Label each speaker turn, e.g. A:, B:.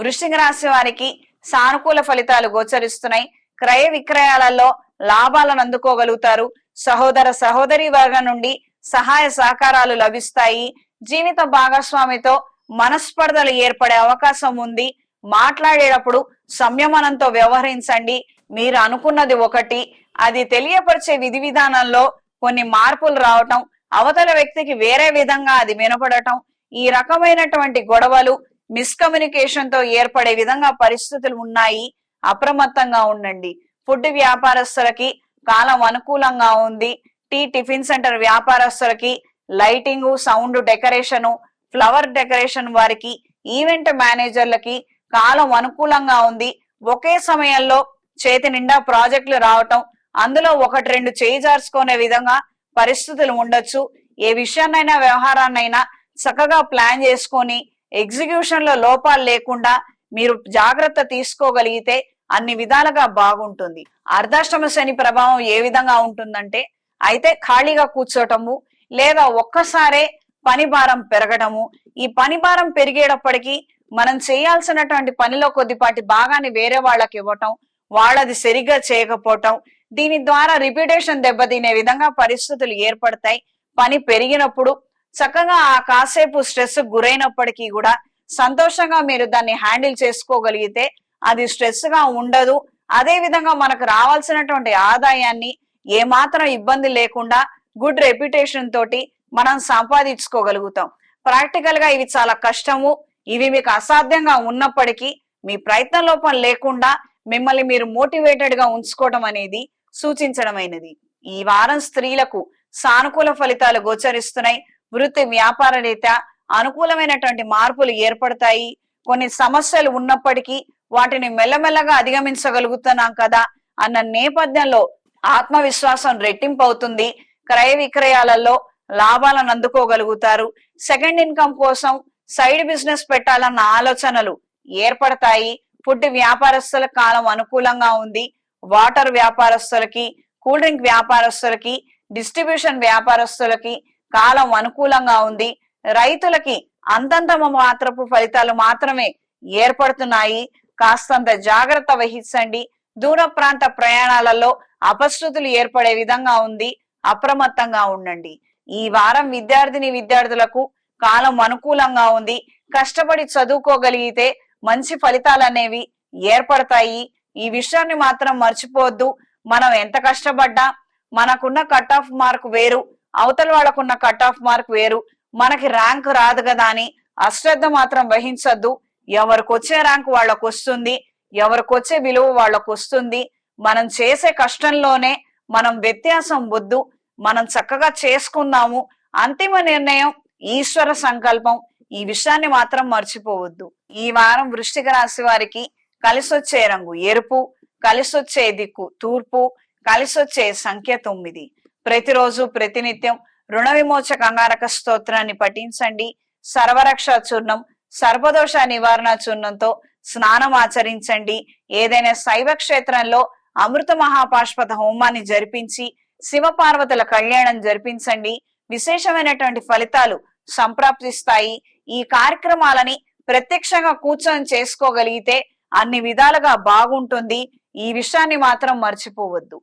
A: వృశ్చిక రాశి వారికి సానుకూల ఫలితాలు గోచరిస్తున్నాయి. క్రయ విక్రయాలలో లాభాలను అందుకోగలుగుతారు. సహోదర సహోదరి వర్గం నుండి సహాయ సహకారాలు లభిస్తాయి. జీవిత భాగస్వామితో మనస్పర్ధలు ఏర్పడే అవకాశం ఉంది. మాట్లాడేటప్పుడు సంయమనంతో వ్యవహరించండి. మీరు అనుకున్నది ఒకటి. అది తెలియపరిచే విధి విధానంలో కొన్ని మార్పులు రావటం అవతల వ్యక్తికి వేరే విధంగా అది వినపడటం ఈ రకమైనటువంటి గొడవలు మిస్కమ్యూనికేషన్తో ఏర్పడే విధంగా పరిస్థితులు ఉన్నాయి. అప్రమత్తంగా ఉండండి. ఫుడ్ వ్యాపారస్తులకి కాలం అనుకూలంగా ఉంది. టీ టిఫిన్ సెంటర్ వ్యాపారస్తులకి lighting sound decoration flower decoration వారికి ఈవెంట్ మేనేజర్లకి కాలం అనుకూలంగా ఉంది. ఒకే సమయంలో చేతి నిండా ప్రాజెక్టులు రావటం అందులో ఒకటి రెండు చేజార్చుకునే విధంగా పరిస్థితులు ఉండొచ్చు. ఏ విషయాన్నైనా వ్యవహారాన్నైనా చక్కగా ప్లాన్ చేసుకొని ఎగ్జిక్యూషన్లో లోపాలు లేకుండా మీరు జాగ్రత్త తీసుకోగలిగితే అన్ని విధాలుగా బాగుంటుంది. అర్ధాష్టమ శని ప్రభావం ఏ విధంగా ఉంటుందంటే అయితే ఖాళీగా కూర్చోటము లేదా ఒక్కసారే పని భారం పెరగటము. ఈ పని భారం పెరిగేటప్పటికీ మనం చేయాల్సినటువంటి పనిలో కొద్దిపాటి భాగాన్ని వేరే వాళ్ళకి ఇవ్వటం వాళ్ళది సరిగ్గా చేయకపోవటం దీని ద్వారా రిప్యుటేషన్ దెబ్బతినే విధంగా పరిస్థితులు ఏర్పడతాయి. పని పెరిగినప్పుడు చక్కగా ఆ కాసేపు స్ట్రెస్ గురైనప్పటికీ కూడా సంతోషంగా మీరు దాన్ని హ్యాండిల్ చేసుకోగలిగితే అది స్ట్రెస్గా ఉండదు. అదే విధంగా మనకు రావాల్సినటువంటి ఆదాయాన్ని ఏమాత్రం ఇబ్బంది లేకుండా గుడ్ రెప్యుటేషన్ తోటి మనం సంపాదించుకోగలుగుతాం. ప్రాక్టికల్గా ఇవి చాలా కష్టము. ఇవి మీకు అసాధ్యంగా ఉన్నప్పటికీ మీ ప్రయత్న లోపం లేకుండా మిమ్మల్ని మీరు మోటివేటెడ్గా ఉంచుకోవడం అనేది సూచించడమైనది. ఈ వారం స్త్రీలకు సానుకూల ఫలితాలు గోచరిస్తున్నాయి. వృత్తి వ్యాపార రీత్యా అనుకూలమైనటువంటి మార్పులు ఏర్పడతాయి. కొన్ని సమస్యలు ఉన్నప్పటికీ వాటిని మెల్లమెల్లగా అధిగమించగలుగుతున్నాం కదా అన్న నేపథ్యంలో ఆత్మవిశ్వాసం రెట్టింపు అవుతుంది క్రయ విక్రయాలలో లాభాలను అందుకోగలుగుతారు. సెకండ్ ఇన్కమ్ కోసం సైడ్ బిజినెస్ పెట్టాలన్న ఆలోచనలు ఏర్పడతాయి. ఫుడ్ వ్యాపారస్తుల కాలం అనుకూలంగా ఉంది. వాటర్ వ్యాపారస్తులకి కూల్ డ్రింక్ వ్యాపారస్తులకి డిస్ట్రిబ్యూషన్ వ్యాపారస్తులకి కాలం అనుకూలంగా ఉంది. రైతులకి అంతంత మాత్రపు ఫలితాలు మాత్రమే ఏర్పడుతున్నాయి. కాస్తంత జాగ్రత్త వహించండి. దూర ప్రాంత ప్రయాణాలలో అపశృతులు ఏర్పడే విధంగా ఉంది. అప్రమత్తంగా ఉండండి. ఈ వారం విద్యార్థిని విద్యార్థులకు కాలం అనుకూలంగా ఉంది. కష్టపడి చదువుకోగలిగితే మంచి ఫలితాలు అనేవి ఏర్పడతాయి. ఈ విషయాన్ని మాత్రం మర్చిపోవద్దు. మనం ఎంత కష్టపడ్డా మనకున్న కట్ ఆఫ్ మార్క్ వేరు. అవతల వాళ్ళకున్న కట్ ఆఫ్ మార్క్ వేరు. మనకి ర్యాంక్ రాదు కదా అని అశ్రద్ధ మాత్రం వహించద్దు. ఎవరికి వచ్చే ర్యాంక్ వాళ్ళకు వస్తుంది ఎవరికి వచ్చే విలువ వాళ్ళకు వస్తుంది మనం చేసే కష్టంలోనే మనం వ్యత్యాసం వద్దు మనం చక్కగా చేసుకుందాము. అంతిమ నిర్ణయం ఈశ్వర సంకల్పం. ఈ విషయాన్ని మాత్రం మర్చిపోవద్దు. ఈ వారం వృష్టిక రాశి వారికి కలిసొచ్చే రంగు ఎరుపు కలిసొచ్చే దిక్కు తూర్పు కలిసొచ్చే సంఖ్య తొమ్మిది. ప్రతిరోజు ప్రతినిత్యం రుణ విమోచక అంగారక స్తోత్రాన్ని పఠించండి. సర్వరక్ష చూర్ణం సర్వదోష నివారణ చూర్ణంతో స్నానం ఆచరించండి. ఏదైనా శైవ క్షేత్రంలో అమృత మహాపాష్పత హోమాన్ని జరిపించి శివపార్వతుల కళ్యాణం జరిపించండి. విశేషమైనటువంటి ఫలితాలు సంప్రాప్తిస్తాయి. ఈ కార్యక్రమాలని ప్రత్యక్షంగా కూర్చొని చేసుకోగలిగితే అన్ని విధాలుగా బాగుంటుంది. ఈ విషయాన్ని మాత్రం మర్చిపోవద్దు.